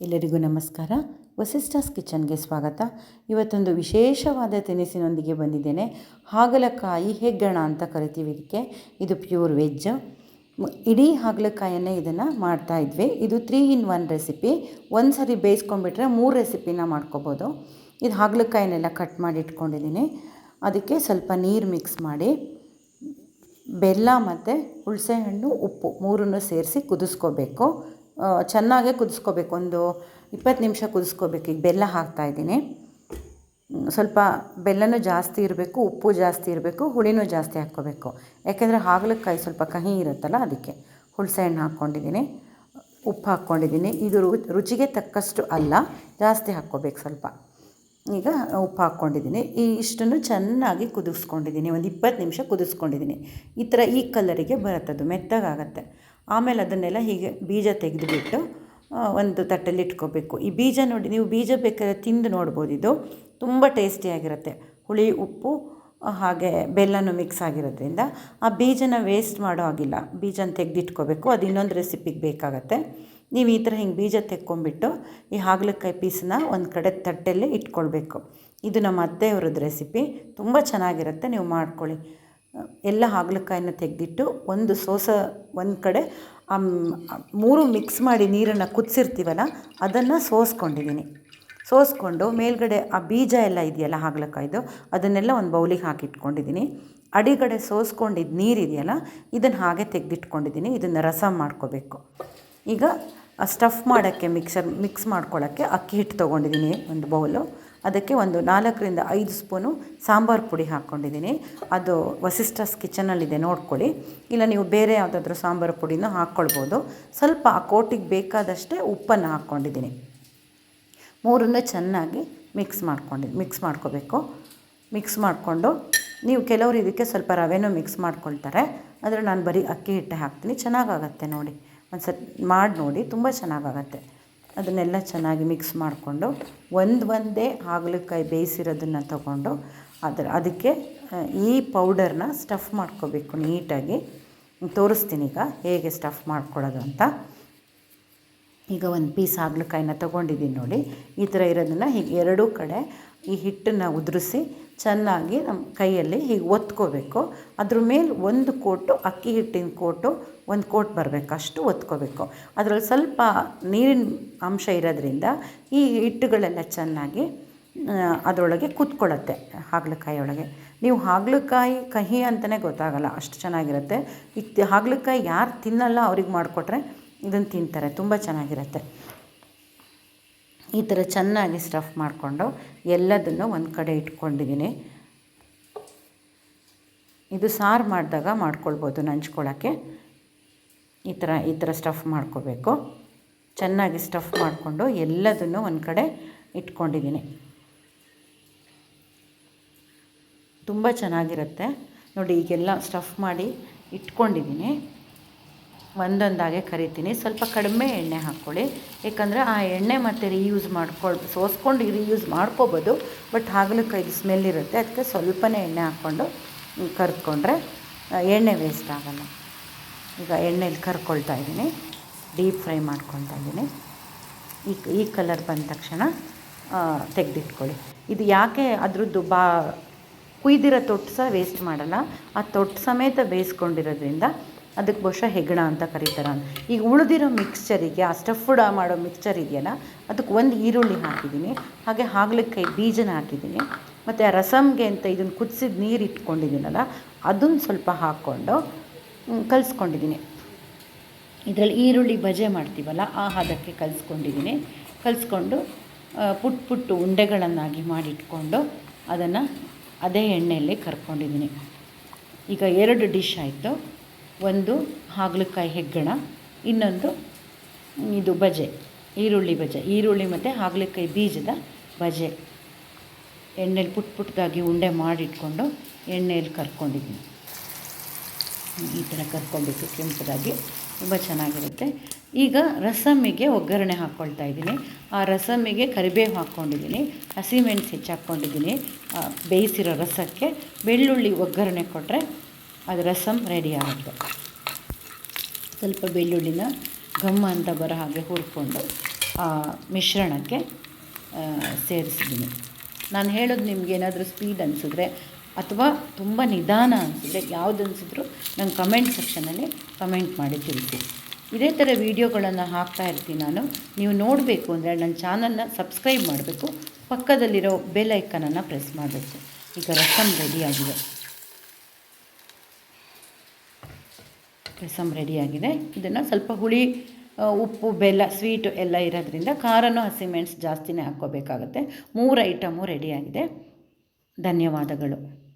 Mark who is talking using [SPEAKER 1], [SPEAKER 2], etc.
[SPEAKER 1] ಎಲ್ಲರಿಗೂ ನಮಸ್ಕಾರ. ವಸಿಷ್ಠಾಸ್ ಕಿಚನ್ಗೆ ಸ್ವಾಗತ. ಇವತ್ತೊಂದು ವಿಶೇಷವಾದ ತಿನಿಸಿನೊಂದಿಗೆ ಬಂದಿದ್ದೇನೆ. ಹಾಗಲಕಾಯಿ ಹೆಗ್ಗಣ ಅಂತ ಕರಿತೀವಿ ಇದಕ್ಕೆ. ಇದು ಪ್ಯೂರ್ ವೆಜ್ ಇಡೀ ಹಾಗಲಕಾಯನ್ನೇ ಇದನ್ನು ಮಾಡ್ತಾ ಇದ್ವಿ. ಇದು ತ್ರೀ ಇನ್ ಒನ್ ರೆಸಿಪಿ. ಒಂದು ಸರಿ ಬೇಯಿಸ್ಕೊಂಡ್ಬಿಟ್ರೆ ಮೂರು ರೆಸಿಪಿನ ಮಾಡ್ಕೋಬೋದು. ಇದು ಹಾಗಲಕಾಯಿನೆಲ್ಲ ಕಟ್ ಮಾಡಿ ಇಟ್ಕೊಂಡಿದ್ದೀನಿ. ಅದಕ್ಕೆ ಸ್ವಲ್ಪ ನೀರು ಮಿಕ್ಸ್ ಮಾಡಿ, ಬೆಲ್ಲ ಮತ್ತು ಹುಣಸೆಹಣ್ಣು, ಉಪ್ಪು ಮೂರನ್ನು ಸೇರಿಸಿ ಕುದಿಸ್ಕೋಬೇಕು. ಚೆನ್ನಾಗೇ ಕುದಿಸ್ಕೋಬೇಕು. ಒಂದು ಇಪ್ಪತ್ತು ನಿಮಿಷ ಕುದಿಸ್ಕೋಬೇಕು. ಈಗ ಬೆಲ್ಲ ಹಾಕ್ತಾಯಿದ್ದೀನಿ ಸ್ವಲ್ಪ ಬೆಲ್ಲನೂ ಜಾಸ್ತಿ ಇರಬೇಕು, ಉಪ್ಪು ಜಾಸ್ತಿ ಇರಬೇಕು, ಹುಳಿನೂ ಜಾಸ್ತಿ ಹಾಕ್ಕೋಬೇಕು. ಯಾಕೆಂದರೆ ಹಾಗಲಕಾಯಿ ಸ್ವಲ್ಪ ಕಹಿ ಇರುತ್ತಲ್ಲ, ಅದಕ್ಕೆ ಹುಣಸೆಹಣ್ಣು ಹಾಕ್ಕೊಂಡಿದ್ದೀನಿ. ಉಪ್ಪು ಹಾಕ್ಕೊಂಡಿದ್ದೀನಿ. ಇದು ರುಚಿಗೆ ತಕ್ಕಷ್ಟು ಅಲ್ಲ, ಜಾಸ್ತಿ ಹಾಕ್ಕೋಬೇಕು ಸ್ವಲ್ಪ. ಈಗ ಉಪ್ಪು ಹಾಕ್ಕೊಂಡಿದ್ದೀನಿ. ಈ ಇಷ್ಟನ್ನು ಚೆನ್ನಾಗಿ ಕುದಿಸ್ಕೊಂಡಿದ್ದೀನಿ. ಒಂದು ಇಪ್ಪತ್ತು ನಿಮಿಷ ಕುದಿಸ್ಕೊಂಡಿದ್ದೀನಿ. ಈ ಥರ ಈ ಕಲರಿಗೆ ಬರುತ್ತದು, ಮೆತ್ತಗಾಗತ್ತೆ. ಆಮೇಲೆ ಅದನ್ನೆಲ್ಲ ಹೀಗೆ ಬೀಜ ತೆಗೆದುಬಿಟ್ಟು ಒಂದು ತಟ್ಟೆಲಿ ಇಟ್ಕೋಬೇಕು. ಈ ಬೀಜ ನೋಡಿ, ನೀವು ಬೀಜ ಬೇಕಾದ್ರೆ ತಿಂದು ನೋಡ್ಬೋದು ಇದು. ತುಂಬ ಟೇಸ್ಟಿಯಾಗಿರುತ್ತೆ ಹುಳಿ, ಉಪ್ಪು ಹಾಗೆ ಬೆಲ್ಲನೂ ಮಿಕ್ಸ್ ಆಗಿರೋದ್ರಿಂದ. ಆ ಬೀಜನ ವೇಸ್ಟ್ ಮಾಡೋ ಹಾಗಿಲ್ಲ. ಬೀಜನ ತೆಗೆದಿಟ್ಕೋಬೇಕು. ಅದು ಇನ್ನೊಂದು ರೆಸಿಪಿಗೆ ಬೇಕಾಗತ್ತೆ. ನೀವು ಈ ಥರ ಹಿಂಗೆ ಬೀಜ ತೆಕ್ಕೊಂಬಿಟ್ಟು ಈ ಹಾಗಲಕಾಯಿ ಪೀಸನ್ನ ಒಂದು ಕಡೆ ತಟ್ಟೆಲ್ಲೇ ಇಟ್ಕೊಳ್ಬೇಕು. ಇದು ನಮ್ಮ ಅತ್ತೆಯವ್ರದ್ದು ರೆಸಿಪಿ ತುಂಬ ಚೆನ್ನಾಗಿರುತ್ತೆ. ನೀವು ಮಾಡ್ಕೊಳ್ಳಿ. ಎಲ್ಲ ಹಾಗಲಕಾಯನ್ನು ತೆಗೆದಿಟ್ಟು ಒಂದು ಸೋಸ ಒಂದು ಕಡೆ ಮೂರು ಮಿಕ್ಸ್ ಮಾಡಿ ನೀರನ್ನು ಕುದಿಸಿರ್ತೀವಲ್ಲ, ಅದನ್ನು ಸೋಸ್ಕೊಂಡಿದ್ದೀನಿ ಸೋಸ್ಕೊಂಡು ಮೇಲ್ಗಡೆ ಆ ಬೀಜ ಎಲ್ಲ ಇದೆಯಲ್ಲ ಹಾಗಲಕಾಯ್ದು, ಅದನ್ನೆಲ್ಲ ಒಂದು ಬೌಲಿಗೆ ಹಾಕಿಟ್ಕೊಂಡಿದ್ದೀನಿ ಅಡಿಗಡೆ ಸೋಸ್ಕೊಂಡಿದ್ದು ನೀರಿದೆಯಲ್ಲ, ಇದನ್ನು ಹಾಗೆ ತೆಗೆದಿಟ್ಕೊಂಡಿದ್ದೀನಿ ಇದನ್ನು ರಸ ಮಾಡ್ಕೋಬೇಕು. ಈಗ ಸ್ಟಫ್ ಮಾಡೋಕ್ಕೆ ಮಿಕ್ಸರ್ ಮಿಕ್ಸ್ ಮಾಡ್ಕೊಳ್ಳೋಕ್ಕೆ ಅಕ್ಕಿ ಹಿಟ್ಟು ತೊಗೊಂಡಿದ್ದೀನಿ ಒಂದು ಬೌಲು ಅದಕ್ಕೆ ಒಂದು ನಾಲ್ಕರಿಂದ ಐದು ಸ್ಪೂನು ಸಾಂಬಾರು ಪುಡಿ ಹಾಕ್ಕೊಂಡಿದ್ದೀನಿ. ಅದು ವಸಿಷ್ಠಸ್ ಕಿಚನಲ್ಲಿದೆ, ನೋಡ್ಕೊಳ್ಳಿ. ಇಲ್ಲ, ನೀವು ಬೇರೆ ಯಾವುದಾದ್ರೂ ಸಾಂಬಾರು ಪುಡಿನೂ ಹಾಕ್ಕೊಳ್ಬೋದು. ಸ್ವಲ್ಪ ಆ ಕೋಟಿಗೆ ಬೇಕಾದಷ್ಟೇ ಉಪ್ಪನ್ನು ಹಾಕ್ಕೊಂಡಿದ್ದೀನಿ. ಮೂರನ್ನು ಚೆನ್ನಾಗಿ ಮಿಕ್ಸ್ ಮಾಡ್ಕೊಂಡು, ಮಿಕ್ಸ್ ಮಾಡ್ಕೋಬೇಕು. ಮಿಕ್ಸ್ ಮಾಡಿಕೊಂಡು, ನೀವು ಕೆಲವರು ಇದಕ್ಕೆ ಸ್ವಲ್ಪ ರವೆನೂ ಮಿಕ್ಸ್ ಮಾಡ್ಕೊಳ್ತಾರೆ. ಆದರೆ ನಾನು ಬರೀ ಅಕ್ಕಿ ಹಿಟ್ಟೆ ಹಾಕ್ತೀನಿ. ಚೆನ್ನಾಗಾಗತ್ತೆ ನೋಡಿ. ಒಂದು ಸತ್ ಮಾಡಿ ನೋಡಿ, ತುಂಬ ಚೆನ್ನಾಗಾಗತ್ತೆ. ಅದನ್ನೆಲ್ಲ ಚೆನ್ನಾಗಿ ಮಿಕ್ಸ್ ಮಾಡಿಕೊಂಡು ಒಂದು ಒಂದೇ ಹಾಗಲಕಾಯಿ ಬೇಯಿಸಿರೋದನ್ನು ತಗೊಂಡು ಅದರ ಅದಕ್ಕೆ ಈ ಪೌಡರ್ನ ಸ್ಟಫ್ ಮಾಡ್ಕೋಬೇಕು ನೀಟಾಗಿ. ತೋರಿಸ್ತೀನಿ ಈಗ ಹೇಗೆ ಸ್ಟಫ್ ಮಾಡ್ಕೊಳ್ಳೋದು ಅಂತ. ಈಗ ಒಂದು ಪೀಸ್ ಹಾಗಲಕಾಯಿನ ತೊಗೊಂಡಿದ್ದೀನಿ ನೋಡಿ. ಈ ಥರ ಇರೋದನ್ನು ಹೀಗೆ ಎರಡೂ ಕಡೆ ಈ ಹಿಟ್ಟನ್ನು ಉದುರಿಸಿ ಚೆನ್ನಾಗಿ ನಮ್ಮ ಕೈಯಲ್ಲಿ ಹೀಗೆ ಒತ್ಕೋಬೇಕು. ಅದ್ರ ಮೇಲೆ ಒಂದು ಕೋಟು, ಅಕ್ಕಿ ಹಿಟ್ಟಿನ ಕೋಟು, ಒಂದು ಕೋಟ್ ಬರಬೇಕು. ಅಷ್ಟು ಒತ್ಕೋಬೇಕು. ಅದರಲ್ಲಿ ಸ್ವಲ್ಪ ನೀರಿನ ಅಂಶ ಇರೋದ್ರಿಂದ ಈ ಹಿಟ್ಟುಗಳೆಲ್ಲ ಚೆನ್ನಾಗಿ ಅದರೊಳಗೆ ಕೂತ್ಕೊಳ್ಳುತ್ತೆ ಹಾಗಲಕಾಯಿ ಒಳಗೆ ನೀವು ಹಾಗಲಕಾಯಿ, ಕಹಿ ಅಂತಲೇ ಗೊತ್ತಾಗಲ್ಲ, ಅಷ್ಟು ಚೆನ್ನಾಗಿರುತ್ತೆ. ಈ ಹಾಗಲಕಾಯಿ ಯಾರು ತಿನ್ನಲ್ಲ, ಅವ್ರಿಗೆ ಮಾಡಿಕೊಟ್ರೆ ಇದನ್ನು ತಿಂತಾರೆ, ತುಂಬ ಚೆನ್ನಾಗಿರುತ್ತೆ. ಈ ಥರ ಚೆನ್ನಾಗಿ ಸ್ಟಫ್ ಮಾಡಿಕೊಂಡು ಎಲ್ಲದನ್ನು ಒಂದು ಕಡೆ ಇಟ್ಕೊಂಡಿದ್ದೀನಿ. ಇದು ಸಾರು ಮಾಡಿದಾಗ ಮಾಡ್ಕೊಳ್ಬೋದು ನಂಚ್ಕೊಳ್ಳೋಕ್ಕೆ ಈ ಥರ ಈ ಥರ ಸ್ಟಫ್ ಮಾಡ್ಕೋಬೇಕು. ಚೆನ್ನಾಗಿ ಸ್ಟಫ್ ಮಾಡಿಕೊಂಡು ಎಲ್ಲದನ್ನು ಒಂದು ಕಡೆ ಇಟ್ಕೊಂಡಿದ್ದೀನಿ. ತುಂಬ ಚೆನ್ನಾಗಿರುತ್ತೆ. ನೋಡಿ, ಈಗೆಲ್ಲ ಸ್ಟಫ್ ಮಾಡಿ ಇಟ್ಕೊಂಡಿದ್ದೀನಿ. ಒಂದೊಂದಾಗೆ ಕರಿತೀನಿ. ಸ್ವಲ್ಪ ಕಡಿಮೆ ಎಣ್ಣೆ ಹಾಕ್ಕೊಳ್ಳಿ. ಏಕೆಂದರೆ ಆ ಎಣ್ಣೆ ಮತ್ತು ರೀಯೂಸ್ ಮಾಡ್ಕೊಳ್, ಸೋಸ್ಕೊಂಡು ರೀಯೂಸ್ ಮಾಡ್ಕೋಬೋದು. ಬಟ್ ಹಾಗಲಕಾಯ್ದು ಸ್ಮೆಲ್ ಇರುತ್ತೆ. ಅದಕ್ಕೆ ಸ್ವಲ್ಪನೇ ಎಣ್ಣೆ ಹಾಕ್ಕೊಂಡು ಕರ್ಕೊಂಡ್ರೆ ಎಣ್ಣೆ ವೇಸ್ಟ್ ಆಗೋಲ್ಲ. ಈಗ ಎಣ್ಣೆಲಿ ಕರ್ಕೊಳ್ತಾ ಇದ್ದೀನಿ. ಡೀಪ್ ಫ್ರೈ ಮಾಡ್ಕೊಳ್ತಾ ಇದ್ದೀನಿ. ಈ ಈ ಕಲರ್ ಬಂದ ತಕ್ಷಣ ತೆಗೆದಿಟ್ಕೊಳ್ಳಿ. ಇದು ಯಾಕೆ ಅದರದ್ದು ಬಾ, ಕುಯ್ದಿರೋ ತೊಟ್ಟು ಸಹ ವೇಸ್ಟ್ ಮಾಡಲ್ಲ. ಆ ತೊಟ್ಟು ಸಮೇತ ಬೇಯಿಸ್ಕೊಂಡಿರೋದ್ರಿಂದ ಅದಕ್ಕೆ ಬಹುಶಃ ಹೆಗ್ಗಣ ಅಂತ ಕರೀತಾರೆ ಈಗ ಉಳಿದಿರೋ ಮಿಕ್ಸ್ಚರಿಗೆ ಆ ಸ್ಟಫ್ಡ್ ಮಾಡೋ ಮಿಕ್ಸ್ಚರ್ ಇದೆಯಲ್ಲ, ಅದಕ್ಕೆ ಒಂದು ಈರುಳ್ಳಿ ಹಾಕಿದ್ದೀನಿ. ಹಾಗೆ ಹಾಗಲಕಾಯಿ ಬೀಜನ ಹಾಕಿದ್ದೀನಿ. ಮತ್ತು ಆ ರಸಮ್ಗೆ ಅಂತ ಇದನ್ನು ಕುದಿಸಿದ ನೀರು ಇಟ್ಕೊಂಡಿದ್ದೀನಲ್ಲ, ಅದನ್ನು ಸ್ವಲ್ಪ ಹಾಕ್ಕೊಂಡು ಕಲಿಸ್ಕೊಂಡಿದ್ದೀನಿ. ಇದರಲ್ಲಿ ಈರುಳ್ಳಿ ಬಜೆ ಮಾಡ್ತೀವಲ್ಲ, ಆ ಹದಕ್ಕೆ ಕಲಿಸ್ಕೊಂಡಿದ್ದೀನಿ. ಕಲಿಸ್ಕೊಂಡು ಪುಟ್ ಪುಟ್ಟು ಉಂಡೆಗಳನ್ನಾಗಿ ಮಾಡಿಟ್ಕೊಂಡು ಅದನ್ನು ಅದೇ ಎಣ್ಣೆಯಲ್ಲಿ ಕರ್ಕೊಂಡಿದ್ದೀನಿ. ಈಗ ಎರಡು ಡಿಶ್ ಆಯಿತು. ಒಂದು ಹಾಗಲಕಾಯಿ ಹೆಗ್ಗಣ ಇನ್ನೊಂದು ಇದು ಬಜೆ ಈರುಳ್ಳಿ ಬಜೆ. ಈರುಳ್ಳಿ ಮತ್ತು ಹಾಗಲಕಾಯಿ ಬೀಜದ ಬಜೆ. ಎಣ್ಣೆಲಿ ಪುಟ್ ಪುಟ್ಟದಾಗಿ ಉಂಡೆ ಮಾಡಿಟ್ಕೊಂಡು ಎಣ್ಣೆಯಲ್ಲಿ ಕರ್ಕೊಂಡಿದ್ದೀನಿ. ಈ ಥರ ಕರ್ಕೊಬೇಕು ಕೆಂಪದಾಗಿ ತುಂಬ ಚೆನ್ನಾಗಿರುತ್ತೆ. ಈಗ ರಸಮ್ಮಿಗೆ ಒಗ್ಗರಣೆ ಹಾಕ್ಕೊಳ್ತಾ ಇದ್ದೀನಿ. ಆ ರಸಮ್ಮಿಗೆ ಕರಿಬೇವು ಹಾಕ್ಕೊಂಡಿದ್ದೀನಿ. ಹಸಿಮೆಣಸು ಹೆಚ್ಚು ಹಾಕ್ಕೊಂಡಿದ್ದೀನಿ. ಆ, ಬೇಯಿಸಿರೋ ರಸಕ್ಕೆ ಬೆಳ್ಳುಳ್ಳಿ ಒಗ್ಗರಣೆ ಕೊಟ್ಟರೆ ಅದು ರಸಮ್ ರೆಡಿ ಆಗುತ್ತೆ. ಸ್ವಲ್ಪ ಬೆಳ್ಳುಳ್ಳಿನ ಘಮ್ಮ ಅಂತ ಬರೋ ಹಾಗೆ ಹುರ್ಕೊಂಡು, ಆ, ಮಿಶ್ರಣಕ್ಕೆ ಸೇರಿಸಿದ್ದೀನಿ. ನಾನು ಹೇಳೋದು ನಿಮ್ಗೆ ಏನಾದರೂ ಸ್ಪೀಡ್ ಅನಿಸಿದ್ರೆ ಅಥವಾ ತುಂಬ ನಿಧಾನ ಅನಿಸಿದ್ರೆ ಯಾವ್ದು ಅನಿಸಿದ್ರು ನಂಗೆ ಕಮೆಂಟ್ ಸೆಕ್ಷನಲ್ಲಿ ಕಮೆಂಟ್ ಮಾಡಿ ತಿಳಿಸಿ. ಇದೇ ಥರ ವೀಡಿಯೋಗಳನ್ನು ಹಾಕ್ತಾ ಇರ್ತೀನಿ ನಾನು. ನೀವು ನೋಡಬೇಕು ಅಂದರೆ ನನ್ನ ಚಾನಲ್ನ ಸಬ್ಸ್ಕ್ರೈಬ್ ಮಾಡಬೇಕು. ಪಕ್ಕದಲ್ಲಿರೋ ಬೆಲ್ ಐಕನನ್ನು ಪ್ರೆಸ್ ಮಾಡಬೇಕು. ಈಗ ರಸಮ್ ರೆಡಿಯಾಗಿದೆ ರಸಮ್ ರೆಡಿಯಾಗಿದೆ. ಇದನ್ನು ಸ್ವಲ್ಪ ಹುಳಿ ಉಪ್ಪು, ಬೆಲ್ಲ, ಸ್ವೀಟು ಎಲ್ಲ ಇರೋದ್ರಿಂದ ಖಾರನೂ ಹಸಿಮೆಣಸು ಜಾಸ್ತಿನೇ ಹಾಕ್ಕೋಬೇಕಾಗತ್ತೆ. ಮೂರು ಐಟಮು ರೆಡಿಯಾಗಿದೆ. ಧನ್ಯವಾದಗಳು.